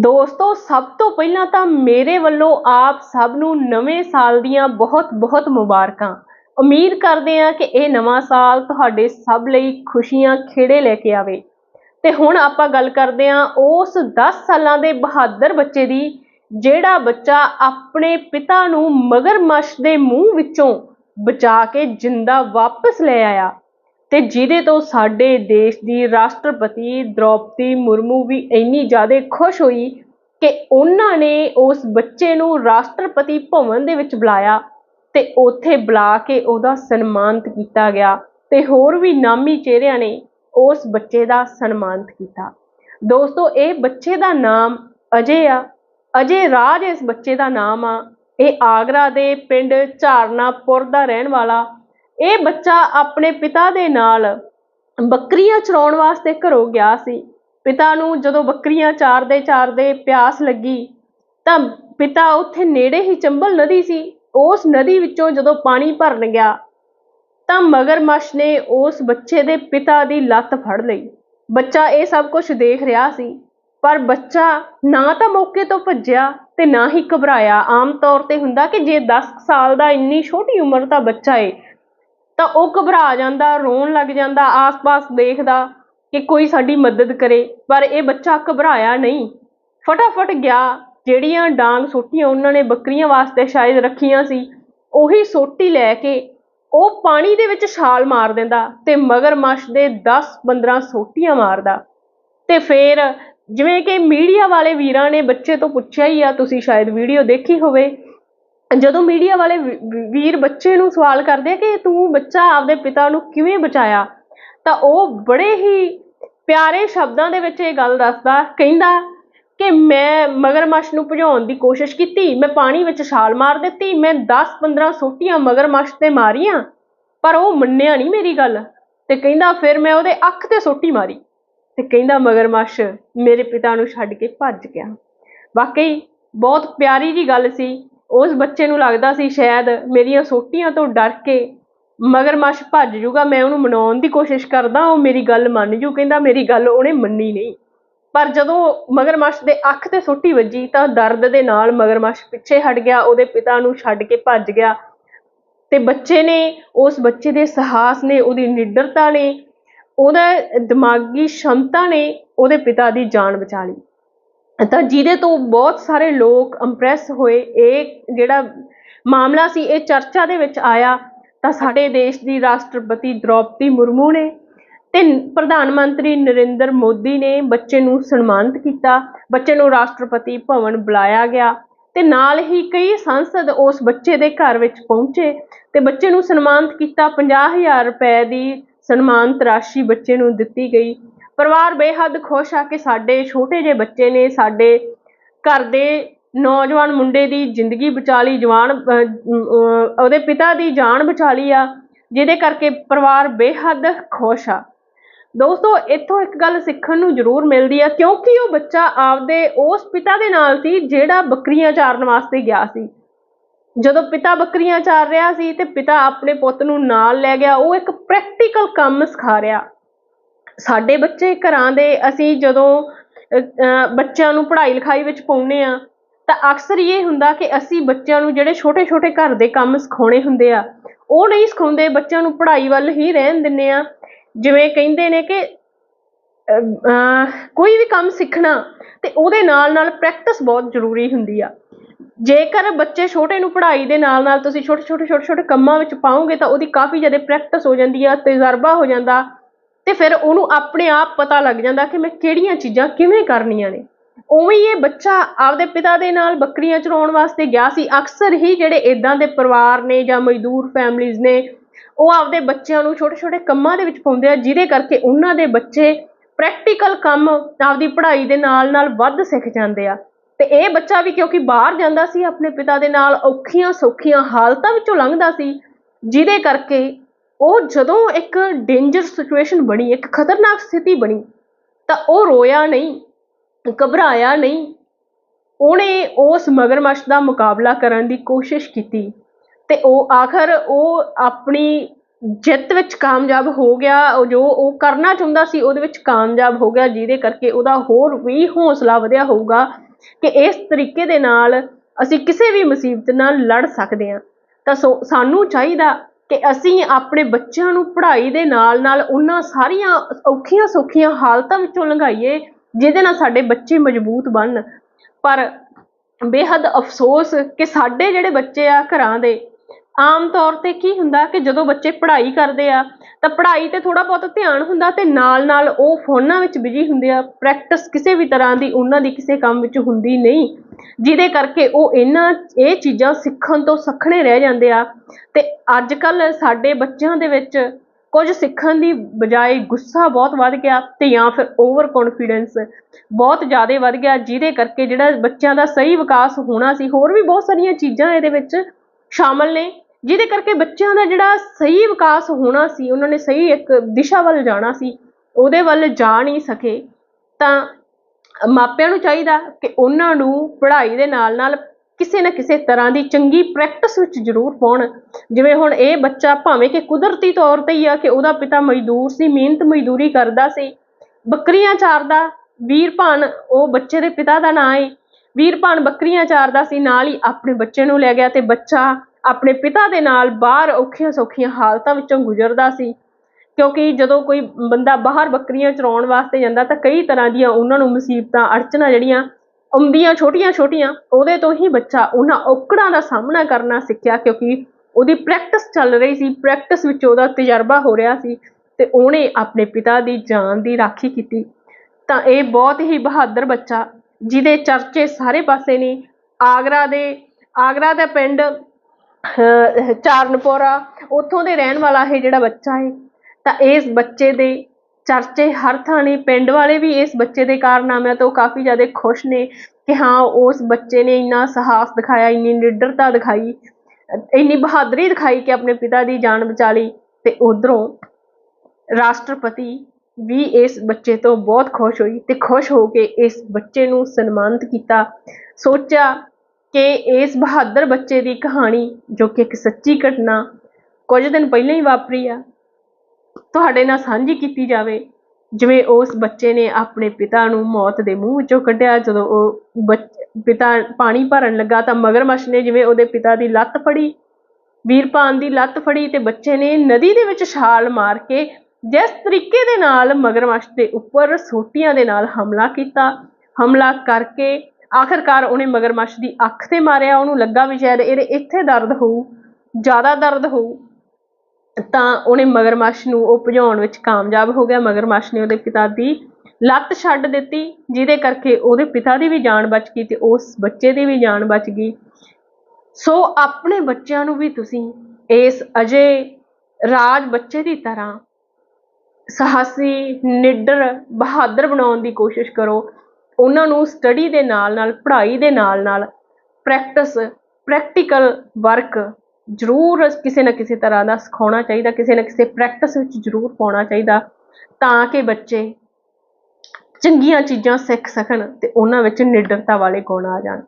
ਦੋਸਤੋ, ਸਭ ਤੋਂ ਪਹਿਲਾਂ ਤਾਂ ਮੇਰੇ ਵੱਲੋਂ ਆਪ ਸਭ ਨੂੰ ਨਵੇਂ ਸਾਲ ਦੀਆਂ ਬਹੁਤ-ਬਹੁਤ ਮੁਬਾਰਕਾਂ। ਉਮੀਦ ਕਰਦੇ ਹਾਂ ਕਿ ਇਹ ਨਵਾਂ ਸਾਲ ਤੁਹਾਡੇ ਸਭ ਲਈ ਖੁਸ਼ੀਆਂ ਖੇੜੇ ਲੈ ਕੇ ਆਵੇ। ਤੇ ਹੁਣ ਆਪਾਂ ਗੱਲ ਕਰਦੇ ਹਾਂ ਉਸ 10 ਸਾਲਾਂ ਦੇ ਬਹਾਦਰ ਬੱਚੇ ਦੀ, ਜਿਹੜਾ ਬੱਚਾ ਆਪਣੇ ਪਿਤਾ ਨੂੰ ਮਗਰਮੱਛ ਦੇ ਮੂੰਹ ਵਿੱਚੋਂ ਬਚਾ ਕੇ ਜਿੰਦਾ ਵਾਪਸ ਲੈ ਆਇਆ। ਤੇ ਜਿਹਦੇ ਤੋਂ ਸਾਡੇ ਦੇਸ਼ ਦੀ ਰਾਸ਼ਟਰਪਤੀ ਦ੍ਰੋਪਦੀ ਮੁਰਮੂ ਵੀ ਇੰਨੀ ਜ਼ਿਆਦਾ ਖੁਸ਼ ਹੋਈ ਕਿ ਉਹਨਾਂ ਨੇ ਉਸ ਬੱਚੇ ਨੂੰ ਰਾਸ਼ਟਰਪਤੀ ਭਵਨ ਦੇ ਵਿੱਚ ਬੁਲਾਇਆ ਤੇ ਉੱਥੇ ਬੁਲਾ ਕੇ ਉਹਦਾ ਸਨਮਾਨਿਤ ਕੀਤਾ ਗਿਆ ਤੇ ਹੋਰ ਵੀ ਨਾਮੀ ਚਿਹਰਿਆਂ ਨੇ ਉਸ ਬੱਚੇ ਦਾ ਸਨਮਾਨਿਤ ਕੀਤਾ। ਦੋਸਤੋ, ਇਹ ਬੱਚੇ ਦਾ ਨਾਮ ਅਜੇ ਆ, ਅਜੇ ਰਾਜ ਇਸ ਬੱਚੇ ਦਾ ਨਾਮ ਆ। ਇਹ ਆਗਰਾ ਦੇ ਪਿੰਡ ਝਾਰਨਾਪੁਰ ਦਾ ਰਹਿਣ ਵਾਲਾ ਇਹ ਬੱਚਾ ਆਪਣੇ ਪਿਤਾ ਦੇ ਨਾਲ ਬੱਕਰੀਆਂ ਚਰਾਉਣ ਵਾਸਤੇ ਘਰੋਂ ਗਿਆ ਸੀ। ਪਿਤਾ ਨੂੰ ਜਦੋਂ ਬੱਕਰੀਆਂ ਚਾਰਦੇ ਚਾਰਦੇ ਪਿਆਸ ਲੱਗੀ, ਤਾਂ ਪਿਤਾ ਉੱਥੇ ਨੇੜੇ ਹੀ ਚੰਬਲ ਨਦੀ ਸੀ। ਉਸ ਨਦੀ ਵਿੱਚੋਂ ਜਦੋਂ ਪਾਣੀ ਭਰਨ ਗਿਆ, ਤਾਂ ਮਗਰਮੱਛ ਨੇ ਉਸ ਬੱਚੇ ਦੇ ਪਿਤਾ ਦੀ ਲੱਤ ਫੜ ਲਈ। ਬੱਚਾ ਇਹ ਸਭ ਕੁਝ ਦੇਖ ਰਿਹਾ ਸੀ, ਪਰ ਬੱਚਾ ਨਾ ਤਾਂ ਮੌਕੇ ਤੋਂ ਭੱਜਿਆ ਤੇ ਨਾ ਹੀ ਘਬਰਾਇਆ। ਆਮ ਤੌਰ ਤੇ ਹੁੰਦਾ ਕਿ ਜੇ 10 ਸਾਲ ਦਾ ਇੰਨੀ ਛੋਟੀ ਉਮਰ ਦਾ ਬੱਚਾ ਏ ਤਾਂ ਉਹ ਘਬਰਾ ਜਾਂਦਾ, ਰੋਣ ਲੱਗ ਜਾਂਦਾ, ਆਸ-ਪਾਸ ਦੇਖਦਾ ਕਿ ਕੋਈ ਸਾਡੀ ਮਦਦ ਕਰੇ, ਪਰ ਇਹ ਬੱਚਾ ਘਬਰਾਇਆ ਨਹੀਂ। ਫਟਾਫਟ ਗਿਆ, ਜਿਹੜੀਆਂ ਡਾਂਗ ਸੋਟੀਆਂ ਉਹਨਾਂ ਨੇ ਬੱਕਰੀਆਂ ਵਾਸਤੇ ਸ਼ਾਇਦ ਰੱਖੀਆਂ ਸੀ, ਉਹੀ ਸੋਟੀ ਲੈ ਕੇ ਉਹ ਪਾਣੀ ਦੇ ਵਿੱਚ ਛਾਲ ਮਾਰ ਦਿੰਦਾ ਤੇ ਮਗਰਮੱਛ ਦੇ 10-15 ਸੋਟੀਆਂ ਮਾਰਦਾ। ਤੇ ਫਿਰ ਜਿਵੇਂ ਕਿ ਮੀਡੀਆ ਵਾਲੇ ਵੀਰਾਂ ਨੇ ਬੱਚੇ ਤੋਂ ਪੁੱਛਿਆ ਹੀ ਆ, ਤੁਸੀਂ ਸ਼ਾਇਦ ਵੀਡੀਓ ਦੇਖੀ ਹੋਵੇ ਜਦੋਂ ਮੀਡੀਆ ਵਾਲੇ ਵੀਰ ਬੱਚੇ ਨੂੰ ਸਵਾਲ ਕਰਦੇ ਕਿ ਤੂੰ ਬੱਚਾ ਆਪਦੇ ਪਿਤਾ ਨੂੰ ਕਿਵੇਂ ਬਚਾਇਆ, ਤਾਂ ਉਹ ਬੜੇ ਹੀ ਪਿਆਰੇ ਸ਼ਬਦਾਂ ਦੇ ਵਿੱਚ ਇਹ ਗੱਲ ਦੱਸਦਾ, ਕਹਿੰਦਾ ਕਿ ਮੈਂ ਮਗਰਮੱਛ ਨੂੰ ਭਜਾਉਣ ਦੀ ਕੋਸ਼ਿਸ਼ ਕੀਤੀ, ਮੈਂ ਪਾਣੀ ਵਿੱਚ ਛਾਲ ਮਾਰ ਦਿੱਤੀ, ਮੈਂ 10-15 ਸੋਟੀਆਂ ਮਗਰਮੱਛ ਤੇ ਮਾਰੀਆਂ, ਪਰ ਉਹ ਮੰਨਿਆ ਨਹੀਂ ਮੇਰੀ ਗੱਲ, ਤੇ ਕਹਿੰਦਾ ਫਿਰ ਮੈਂ ਉਹਦੇ ਅੱਖ ਤੇ ਸੋਟੀ ਮਾਰੀ, ਤੇ ਕਹਿੰਦਾ ਮਗਰਮੱਛ ਮੇਰੇ ਪਿਤਾ ਨੂੰ ਛੱਡ ਕੇ ਭੱਜ ਗਿਆ। ਵਾਕਈ ਬਹੁਤ ਪਿਆਰੀ ਜੀ ਗੱਲ ਸੀ ਉਸ ਬੱਚੇ ਨੂੰ ਲੱਗਦਾ ਸੀ ਸ਼ਾਇਦ ਮੇਰੀਆਂ ਸੋਟੀਆਂ ਤੋਂ ਡਰ ਕੇ ਮਗਰਮੱਛ ਭੱਜ ਜੂਗਾ, ਮੈਂ ਉਹਨੂੰ ਮਨਾਉਣ ਦੀ ਕੋਸ਼ਿਸ਼ ਕਰਦਾ, ਉਹ ਮੇਰੀ ਗੱਲ ਮੰਨ ਜੂ, ਕਹਿੰਦਾ ਮੇਰੀ ਗੱਲ ਉਹਨੇ ਮੰਨੀ ਨਹੀਂ। ਪਰ ਜਦੋਂ ਮਗਰਮੱਛ ਦੇ ਅੱਖ ਤੇ ਸੋਟੀ ਵੱਜੀ ਤਾਂ ਦਰਦ ਦੇ ਨਾਲ ਮਗਰਮੱਛ ਪਿੱਛੇ ਹਟ ਗਿਆ, ਉਹਦੇ ਪਿਤਾ ਨੂੰ ਛੱਡ ਕੇ ਭੱਜ ਗਿਆ ਤੇ ਬੱਚੇ ਨੇ, ਉਸ ਬੱਚੇ ਦੇ ਸਾਹਸ ਨੇ, ਉਹਦੀ ਨਿਡਰਤਾ ਨੇ, ਉਹਦਾ ਦਿਮਾਗੀ ਸ਼ਮਤਾ ਨੇ ਉਹਦੇ ਪਿਤਾ ਦੀ ਜਾਨ ਬਚਾ ਲਈ। ਤਾਂ ਜਿਹਦੇ ਤੋਂ ਬਹੁਤ ਸਾਰੇ ਲੋਕ ਇੰਪ੍ਰੈਸ ਹੋਏ, ਇਹ ਜਿਹੜਾ ਮਾਮਲਾ ਸੀ, ਇਹ ਚਰਚਾ ਦੇ ਵਿੱਚ ਆਇਆ, ਤਾਂ ਸਾਡੇ ਦੇਸ਼ ਦੀ ਰਾਸ਼ਟਰਪਤੀ ਦ੍ਰੋਪਦੀ ਮੁਰਮੂ ਨੇ ਤੇ ਪ੍ਰਧਾਨ ਮੰਤਰੀ ਨਰਿੰਦਰ ਮੋਦੀ ਨੇ ਬੱਚੇ ਨੂੰ ਸਨਮਾਨਿਤ ਕੀਤਾ, ਬੱਚੇ ਨੂੰ ਰਾਸ਼ਟਰਪਤੀ ਭਵਨ ਬੁਲਾਇਆ ਗਿਆ ਤੇ ਨਾਲ ਹੀ ਕਈ ਸੰਸਦ ਉਸ ਬੱਚੇ ਦੇ ਘਰ ਵਿੱਚ ਪਹੁੰਚੇ ਤੇ ਬੱਚੇ ਨੂੰ ਸਨਮਾਨਿਤ ਕੀਤਾ 50000 ਰੁਪਏ ਦੀ ਸਨਮਾਨਿਤ ਰਾਸ਼ੀ ਬੱਚੇ ਨੂੰ ਦਿੱਤੀ ਗਈ। ਪਰਿਵਾਰ ਬੇਹੱਦ ਖੁਸ਼ ਆ ਕਿ ਸਾਡੇ ਛੋਟੇ ਜਿਹੇ ਬੱਚੇ ਨੇ ਸਾਡੇ ਘਰ ਦੇ ਨੌਜਵਾਨ ਮੁੰਡੇ ਦੀ ਜ਼ਿੰਦਗੀ ਬਚਾ ਲਈ, ਜਵਾਨ ਉਹਦੇ ਪਿਤਾ ਦੀ ਜਾਨ ਬਚਾ ਲਈ ਆ, ਜਿਹਦੇ ਕਰਕੇ ਪਰਿਵਾਰ ਬੇਹੱਦ ਖੁਸ਼ ਆ। ਦੋਸਤੋ, ਇੱਥੋਂ ਇੱਕ ਗੱਲ ਸਿੱਖਣ ਨੂੰ ਜ਼ਰੂਰ ਮਿਲਦੀ ਆ, ਕਿਉਂਕਿ ਉਹ ਬੱਚਾ ਆਪਦੇ ਉਸ ਪਿਤਾ ਦੇ ਨਾਲ ਸੀ, ਜਿਹੜਾ ਬੱਕਰੀਆਂ ਚਾਰਨ ਵਾਸਤੇ ਗਿਆ ਸੀ। ਜਦੋਂ ਪਿਤਾ ਬੱਕਰੀਆਂ ਚਾਰ ਰਿਹਾ ਸੀ ਤੇ ਪਿਤਾ ਆਪਣੇ ਪੁੱਤ ਨੂੰ ਨਾਲ ਲੈ ਗਿਆ, ਉਹ ਇੱਕ ਪ੍ਰੈਕਟੀਕਲ ਕੰਮ ਸਿਖਾ ਰਿਹਾ। ਸਾਡੇ ਬੱਚੇ ਘਰਾਂ ਦੇ ਅਸੀਂ ਜਦੋਂ ਬੱਚਿਆਂ ਨੂੰ ਪੜ੍ਹਾਈ ਲਿਖਾਈ ਵਿੱਚ ਪਾਉਂਦੇ ਆ ਤਾਂ ਅਕਸਰ ਇਹ ਹੁੰਦਾ ਕਿ ਅਸੀਂ ਬੱਚਿਆਂ ਨੂੰ ਜਿਹੜੇ ਛੋਟੇ-ਛੋਟੇ ਘਰ ਦੇ ਕੰਮ ਸਿਖਾਉਣੇ ਹੁੰਦੇ ਆ, ਉਹ ਨਹੀਂ ਸਿਖਾਉਂਦੇ, ਬੱਚਿਆਂ ਨੂੰ ਪੜ੍ਹਾਈ ਵੱਲ ਹੀ ਰਹਿਣ ਦਿੰਨੇ ਆ ਜਿਵੇਂ ਕਹਿੰਦੇ ਨੇ ਕਿ ਕੋਈ ਵੀ ਕੰਮ ਸਿੱਖਣਾ, ਤੇ ਉਹਦੇ ਨਾਲ ਨਾਲ ਪ੍ਰੈਕਟਿਸ ਬਹੁਤ ਜ਼ਰੂਰੀ ਹੁੰਦੀ ਆ। ਜੇਕਰ ਬੱਚੇ ਛੋਟੇ ਨੂੰ ਪੜ੍ਹਾਈ ਦੇ ਨਾਲ ਨਾਲ ਤੁਸੀਂ ਛੋਟੇ ਛੋਟੇ ਛੋਟੇ ਛੋਟੇ ਕੰਮਾਂ ਵਿੱਚ ਪਾਓਗੇ, ਤਾਂ ਉਹਦੀ ਕਾਫੀ ਜ਼ਿਆਦਾ ਪ੍ਰੈਕਟਿਸ ਹੋ ਜਾਂਦੀ ਆ, ਤਜਰਬਾ ਹੋ ਜਾਂਦਾ ਤੇ ਫਿਰ ਉਹਨੂੰ ਆਪਣੇ ਆਪ ਪਤਾ ਲੱਗ ਜਾਂਦਾ ਕਿ ਮੈਂ ਕਿਹੜੀਆਂ ਚੀਜ਼ਾਂ ਕਿਵੇਂ ਕਰਨੀਆਂ ਨੇ। ਉਵੇਂ ਹੀ ਇਹ ਬੱਚਾ ਆਪਦੇ ਪਿਤਾ ਦੇ ਨਾਲ ਬੱਕਰੀਆਂ ਚਰਾਉਣ ਵਾਸਤੇ ਗਿਆ ਸੀ। ਅਕਸਰ ਹੀ ਜਿਹੜੇ ਇਦਾਂ ਦੇ ਪਰਿਵਾਰ ਨੇ ਜਾਂ ਮਜ਼ਦੂਰ ਫੈਮਲੀਆਂ ਨੇ, ਉਹ ਆਪਦੇ ਬੱਚਿਆਂ ਨੂੰ ਛੋਟੇ ਛੋਟੇ ਕੰਮਾਂ ਦੇ ਵਿੱਚ ਪਾਉਂਦੇ ਆ, ਜਿਹਦੇ ਕਰਕੇ ਉਹਨਾਂ ਦੇ ਬੱਚੇ ਪ੍ਰੈਕਟੀਕਲ ਕੰਮ ਆਪਦੀ ਪੜ੍ਹਾਈ ਦੇ ਨਾਲ ਨਾਲ ਵੱਧ ਸਿੱਖ ਜਾਂਦੇ ਆ। ਤੇ ਇਹ ਬੱਚਾ ਵੀ ਕਿਉਂਕਿ ਬਾਹਰ ਜਾਂਦਾ ਸੀ, ਆਪਣੇ ਪਿਤਾ ਦੇ ਨਾਲ ਔਖੀਆਂ ਸੌਖੀਆਂ ਹਾਲਤਾਂ ਵਿੱਚੋਂ ਲੰਘਦਾ ਸੀ, ਜਿਹਦੇ ਕਰਕੇ ਉਹ ਜਦੋਂ ਇੱਕ ਡੇਂਜਰ ਸਿਚੁਏਸ਼ਨ ਬਣੀ, ਇੱਕ ਖਤਰਨਾਕ ਸਥਿਤੀ ਬਣੀ, ਤਾਂ ਉਹ ਰੋਇਆ ਨਹੀਂ, ਘਬਰਾਇਆ ਨਹੀਂ। ਉਹਨੇ ਉਸ ਮਗਰਮੱਛ ਦਾ ਮੁਕਾਬਲਾ ਕਰਨ ਦੀ ਕੋਸ਼ਿਸ਼ ਕੀਤੀ ਤੇ ਉਹ ਆਖਰ ਉਹ ਆਪਣੀ ਜਿੱਤ ਵਿੱਚ ਕਾਮਯਾਬ ਹੋ ਗਿਆ। ਜੋ ਉਹ ਕਰਨਾ ਚਾਹੁੰਦਾ ਸੀ, ਉਹਦੇ ਵਿੱਚ ਕਾਮਯਾਬ ਹੋ ਗਿਆ, ਜਿਹਦੇ ਕਰਕੇ ਉਹਦਾ ਹੋਰ ਵੀ ਹੌਸਲਾ ਵਧਿਆ ਹੋਊਗਾ ਕਿ ਇਸ ਤਰੀਕੇ ਦੇ ਨਾਲ ਅਸੀਂ ਕਿਸੇ ਵੀ ਮੁਸੀਬਤ ਨਾਲ ਲੜ ਸਕਦੇ ਹਾਂ। ਤਾਂ ਸੋ ਸਾਨੂੰ ਚਾਹੀਦਾ ਕਿ ਅਸੀਂ ਆਪਣੇ ਬੱਚਿਆਂ ਨੂੰ ਪੜ੍ਹਾਈ ਦੇ ਨਾਲ ਨਾਲ ਉਹਨਾਂ ਸਾਰੀਆਂ ਔਖੀਆਂ ਸੌਖੀਆਂ ਹਾਲਤਾਂ ਵਿੱਚੋਂ ਲੰਘਾਈਏ, ਜਿਹਦੇ ਨਾਲ ਸਾਡੇ ਬੱਚੇ ਮਜ਼ਬੂਤ ਬਣਨ। ਪਰ ਬੇਹੱਦ ਅਫਸੋਸ ਕਿ ਸਾਡੇ ਜਿਹੜੇ ਬੱਚੇ ਆ ਘਰਾਂ ਦੇ ਆਮ ਤੌਰ ਤੇ ਕੀ ਹੁੰਦਾ ਕਿ ਜਦੋਂ ਬੱਚੇ ਪੜ੍ਹਾਈ ਕਰਦੇ ਆ, ਤਾਂ ਪੜ੍ਹਾਈ ਤੇ ਥੋੜਾ ਬਹੁਤ ਧਿਆਨ ਹੁੰਦਾ ਤੇ ਨਾਲ ਨਾਲ ਉਹ ਫੋਨਾਂ ਵਿੱਚ ਬਿਜ਼ੀ ਹੁੰਦੇ ਆ ਪ੍ਰੈਕਟਿਸ ਕਿਸੇ ਵੀ ਤਰ੍ਹਾਂ ਦੀ ਉਹਨਾਂ ਦੀ ਕਿਸੇ ਕੰਮ ਵਿੱਚ ਹੁੰਦੀ ਨਹੀਂ, ਜਿਹਦੇ ਕਰਕੇ ਉਹ ਇਹਨਾਂ, ਇਹ ਚੀਜ਼ਾਂ ਸਿੱਖਣ ਤੋਂ ਸੱਖਣੇ ਰਹਿ ਜਾਂਦੇ ਆ ਤੇ ਅੱਜ ਕੱਲ ਸਾਡੇ ਬੱਚਿਆਂ ਦੇ ਵਿੱਚ ਕੁਝ ਸਿੱਖਣ ਦੀ ਬਜਾਏ ਗੁੱਸਾ ਬਹੁਤ ਵੱਧ ਗਿਆ ਤੇ ਜਾਂ ਫਿਰ ਓਵਰ ਕੌਨਫੀਡੈਂਸ ਬਹੁਤ ਜ਼ਿਆਦਾ ਵੱਧ ਗਿਆ, ਜਿਹਦੇ ਕਰਕੇ ਜਿਹੜਾ ਬੱਚਿਆਂ ਦਾ ਸਹੀ ਵਿਕਾਸ ਹੋਣਾ ਸੀ, ਹੋਰ ਵੀ ਬਹੁਤ ਸਾਰੀਆਂ ਚੀਜ਼ਾਂ ਇਹਦੇ ਵਿੱਚ ਸ਼ਾਮਲ ਨੇ ਜਿਹਦੇ ਕਰਕੇ ਬੱਚਿਆਂ ਦਾ ਜਿਹੜਾ ਸਹੀ ਵਿਕਾਸ ਹੋਣਾ ਸੀ, ਉਹਨਾਂ ਨੇ ਸਹੀ ਇੱਕ ਦਿਸ਼ਾ ਵੱਲ ਜਾਣਾ ਸੀ, ਉਹਦੇ ਵੱਲ ਜਾ ਨਹੀਂ ਸਕੇ, ਤਾਂ ਮਾਪਿਆਂ ਨੂੰ ਚਾਹੀਦਾ ਕਿ ਉਹਨਾਂ ਨੂੰ ਪੜ੍ਹਾਈ ਦੇ ਨਾਲ ਨਾਲ ਕਿਸੇ ਨਾ ਕਿਸੇ ਤਰ੍ਹਾਂ ਦੀ ਚੰਗੀ ਪ੍ਰੈਕਟਿਸ ਵਿੱਚ ਜ਼ਰੂਰ ਪਾਉਣ। ਜਿਵੇਂ ਹੁਣ ਇਹ ਬੱਚਾ ਭਾਵੇਂ ਕਿ ਕੁਦਰਤੀ ਤੌਰ ਤੇ ਹੀ ਆ ਕਿ ਉਹਦਾ ਪਿਤਾ ਮਜ਼ਦੂਰ ਸੀ, ਮਿਹਨਤ ਮਜ਼ਦੂਰੀ ਕਰਦਾ ਸੀ, ਬੱਕਰੀਆਂ ਚਾਰਦਾ ਵੀਰਪਾਨ ਉਹ ਬੱਚੇ ਦੇ ਪਿਤਾ ਦਾ ਨਾਂ ਹੈ ਵੀਰਪਾਨ ਬੱਕਰੀਆਂ ਚਾਰਦਾ ਸੀ, ਨਾਲ ਹੀ ਆਪਣੇ ਬੱਚੇ ਨੂੰ ਲੈ ਗਿਆ ਤੇ ਬੱਚਾ ਆਪਣੇ ਪਿਤਾ ਦੇ ਨਾਲ ਬਾਹਰ ਔਖੀਆਂ ਸੌਖੀਆਂ ਹਾਲਤਾਂ ਵਿੱਚੋਂ ਗੁਜ਼ਰਦਾ ਸੀ। ਕਿਉਂਕਿ ਜਦੋਂ ਕੋਈ ਬੰਦਾ ਬਾਹਰ ਬੱਕਰੀਆਂ ਚਰਾਉਣ ਵਾਸਤੇ ਜਾਂਦਾ ਤਾਂ ਕਈ ਤਰ੍ਹਾਂ ਦੀਆਂ ਉਹਨਾਂ ਨੂੰ ਮੁਸੀਬਤਾਂ ਅੜਚਨਾਂ ਜਿਹੜੀਆਂ ਆਉਂਦੀਆਂ ਛੋਟੀਆਂ ਛੋਟੀਆਂ, ਉਹਦੇ ਤੋਂ ਹੀ ਬੱਚਾ ਉਹਨਾਂ ਔਕੜਾਂ ਦਾ ਸਾਹਮਣਾ ਕਰਨਾ ਸਿੱਖਿਆ ਕਿਉਂਕਿ ਉਹਦੀ ਪ੍ਰੈਕਟਿਸ ਚੱਲ ਰਹੀ ਸੀ, ਪ੍ਰੈਕਟਿਸ ਵਿੱਚ ਉਹਦਾ ਤਜਰਬਾ ਹੋ ਰਿਹਾ ਸੀ ਤੇ ਉਹਨੇ ਆਪਣੇ ਪਿਤਾ ਦੀ ਜਾਨ ਦੀ ਰਾਖੀ ਕੀਤੀ। ਤਾਂ ਇਹ ਬਹੁਤ ਹੀ ਬਹਾਦਰ ਬੱਚਾ, ਜਿਹਦੇ ਚਰਚੇ ਸਾਰੇ ਪਾਸੇ ਨੇ। ਆਗਰਾ ਦੇ, ਆਗਰਾ ਦਾ ਪਿੰਡ ਚਾਰਨਪੋਰਾ, ਉੱਥੋਂ ਦੇ ਰਹਿਣ ਵਾਲਾ ਇਹ ਜਿਹੜਾ ਬੱਚਾ ਹੈ ਤਾਂ ਇਸ ਬੱਚੇ ਦੇ ਚਰਚੇ ਹਰ ਥਾਂ ਨੇ, ਪਿੰਡ ਵਾਲੇ ਵੀ ਇਸ ਬੱਚੇ ਦੇ ਕਾਰਨਾਮਿਆਂ ਤੋਂ ਕਾਫੀ ਜ਼ਿਆਦਾ ਖੁਸ਼ ਨੇ ਕਿ ਹਾਂ, ਉਸ ਬੱਚੇ ਨੇ ਇੰਨਾ ਸਾਹਸ ਦਿਖਾਇਆ, ਇੰਨੀ ਨਿਡਰਤਾ ਦਿਖਾਈ, ਇੰਨੀ ਬਹਾਦਰੀ ਦਿਖਾਈ ਕਿ ਆਪਣੇ ਪਿਤਾ ਦੀ ਜਾਨ ਬਚਾ ਲਈ ਤੇ ਉਧਰੋਂ ਰਾਸ਼ਟਰਪਤੀ ਵੀ ਇਸ ਬੱਚੇ ਤੋਂ ਬਹੁਤ ਖੁਸ਼ ਹੋਈ ਤੇ ਖੁਸ਼ ਹੋ ਕੇ ਇਸ ਬੱਚੇ ਨੂੰ ਸਨਮਾਨਿਤ ਕੀਤਾ। ਸੋਚਿਆ ਕਿ ਇਸ ਬਹਾਦਰ ਬੱਚੇ ਦੀ ਕਹਾਣੀ ਜੋ ਕਿ ਇੱਕ ਸੱਚੀ ਘਟਨਾ ਕੁਝ ਦਿਨ ਪਹਿਲਾਂ ਹੀ ਵਾਪਰੀ ਆ, ਤੁਹਾਡੇ ਨਾਲ ਸਾਂਝੀ ਕੀਤੀ ਜਾਵੇ, ਜਿਵੇਂ ਉਸ ਬੱਚੇ ਨੇ ਆਪਣੇ ਪਿਤਾ ਨੂੰ ਮੌਤ ਦੇ ਮੂੰਹ ਵਿੱਚੋਂ ਕੱਢਿਆ, ਜਦੋਂ ਉਹ ਬੱਚ- ਪਿਤਾ ਪਾਣੀ ਭਰਨ ਲੱਗਾ ਤਾਂ ਮਗਰਮੱਛ ਨੇ ਜਿਵੇਂ ਉਹਦੇ ਪਿਤਾ ਦੀ ਲੱਤ ਫੜੀ, ਵੀਰਪਾਨ ਦੀ ਲੱਤ ਫੜੀ ਤੇ ਬੱਚੇ ਨੇ ਨਦੀ ਦੇ ਵਿੱਚ ਛਾਲ ਮਾਰ ਕੇ ਜਿਸ ਤਰੀਕੇ ਦੇ ਨਾਲ ਮਗਰਮੱਛ ਦੇ ਉੱਪਰ ਸੋਟੀਆਂ ਦੇ ਨਾਲ ਹਮਲਾ ਕੀਤਾ, ਹਮਲਾ ਕਰਕੇ ਆਖਰਕਾਰ ਉਹਨੇ ਮਗਰਮੱਛ ਦੀ ਅੱਖ ਤੇ ਮਾਰਿਆ, ਉਹਨੂੰ ਲੱਗਾ ਵੀ ਸ਼ਾਇਦ ਇਹਦੇ ਇੱਥੇ ਦਰਦ ਹੋਊ, ਜ਼ਿਆਦਾ ਦਰਦ ਹੋਊ। ਤਾਂ ਉਹਨੇ ਮਗਰਮੱਛ ਨੂੰ ਉਹ ਭਜਾਉਣ ਵਿੱਚ ਕਾਮਯਾਬ ਹੋ ਗਿਆ। ਮਗਰਮੱਛ ਨੇ ਉਹਦੇ ਪਿਤਾ ਦੀ ਲੱਤ ਛੱਡ ਦਿੱਤੀ, ਜਿਹਦੇ ਕਰਕੇ ਉਹਦੇ ਪਿਤਾ ਦੀ ਵੀ ਜਾਨ ਬਚ ਗਈ ਤੇ ਉਸ ਬੱਚੇ ਦੀ ਵੀ ਜਾਨ ਬਚ ਗਈ। ਸੋ ਆਪਣੇ ਬੱਚਿਆਂ ਨੂੰ ਵੀ ਤੁਸੀਂ ਇਸ ਅਜੇ ਰਾਜ ਬੱਚੇ ਦੀ ਤਰ੍ਹਾਂ ਸਾਹਸੀ, ਨਿਡਰ, ਬਹਾਦਰ ਬਣਾਉਣ ਦੀ ਕੋਸ਼ਿਸ਼ ਕਰੋ। ਉਹਨਾਂ ਨੂੰ ਸਟੱਡੀ ਦੇ ਨਾਲ ਨਾਲ, ਪੜ੍ਹਾਈ ਦੇ ਨਾਲ ਨਾਲ ਪ੍ਰੈਕਟਿਸ ਪ੍ਰੈਕਟੀਕਲ ਵਰਕ ਜ਼ਰੂਰ ਕਿਸੇ ਨਾ ਕਿਸੇ ਤਰ੍ਹਾਂ ਦਾ ਸਿਖਾਉਣਾ ਚਾਹੀਦਾ, ਕਿਸੇ ਨਾ ਕਿਸੇ ਪ੍ਰੈਕਟਿਸ ਵਿੱਚ ਜ਼ਰੂਰ ਪਾਉਣਾ ਚਾਹੀਦਾ ਤਾਂ ਕਿ ਬੱਚੇ ਚੰਗੀਆਂ ਚੀਜ਼ਾਂ ਸਿੱਖ ਸਕਣ ਤੇ ਉਹਨਾਂ ਵਿੱਚ ਨਿਡਰਤਾ ਵਾਲੇ ਗੁਣ ਆ ਜਾਣ।